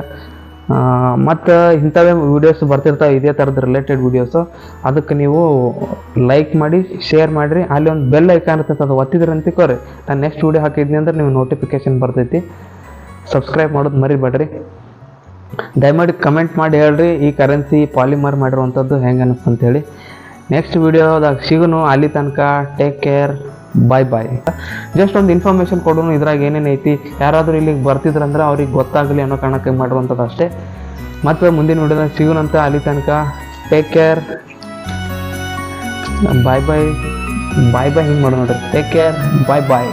ಮತ್ತು ಇಂಥವೇ ವೀಡಿಯೋಸ್ ಬರ್ತಿರ್ತಾವೆ ಇದೇ ಥರದ ರಿಲೇಟೆಡ್ ವೀಡಿಯೋಸು ಅದಕ್ಕೆ ನೀವು ಲೈಕ್ ಮಾಡಿ ಶೇರ್ ಮಾಡಿರಿ. ಅಲ್ಲಿ ಒಂದು ಬೆಲ್ ಐಕಾನ್ ಇರ್ತೈತೆ, ಅದು ಒತ್ತಿದ್ರೆ ಅಂತಿಕೋರಿ ನಾನು ನೆಕ್ಸ್ಟ್ ವೀಡಿಯೋ ಹಾಕಿದ್ನಿ ಅಂದ್ರೆ ನೀವು ನೋಟಿಫಿಕೇಶನ್ ಬರ್ತೈತಿ. ಸಬ್ಸ್ಕ್ರೈಬ್ ಮಾಡೋದು ಮರಿಬೇಡ್ರಿ. ದಯಮಾಡಿ ಕಮೆಂಟ್ ಮಾಡಿ ಹೇಳ್ರಿ, ಈ ಕರೆನ್ಸಿ ಪಾಲಿಮರ್ ಮಾಡಿರುವಂಥದ್ದು ಹೆಂಗೆ ಅನ್ನಿಸ್ತು ಅಂತೇಳಿ ನೆಕ್ಸ್ಟ್ ವೀಡಿಯೋದಾಗ ಸಿಗುನು, ಅಲ್ಲಿ ತನಕ take care bye bye just ಒಂದು ಇನ್ಫಾರ್ಮೇಷನ್ ಕೊಡೋನು, ಇದ್ರಾಗ ಏನೇನು ಐತಿ, ಯಾರಾದರೂ ಇಲ್ಲಿಗೆ ಬರ್ತಿದ್ರಂದ್ರೆ ಅವ್ರಿಗೆ ಗೊತ್ತಾಗಲಿ ಅನ್ನೋ ಕಾರಣಕ್ಕೆ ಮಾಡುವಂಥದ್ದು ಅಷ್ಟೇ. ಮತ್ತು ಮುಂದಿನ ವಿಡಿಯೋದಾಗ ಸಿಗೋಣಂತ ಅಲ್ಲಿ ತನಕ. ಟೇಕ್ ಕೇರ್ ಬಾಯ್ ಬಾಯ್ ಬಾಯ್ ಬಾಯ್ ಹಿಂಗೆ ಮಾಡೋಣ ನೋಡ್ರಿ. ಟೇಕ್ ಕೇರ್ ಬಾಯ್ ಬಾಯ್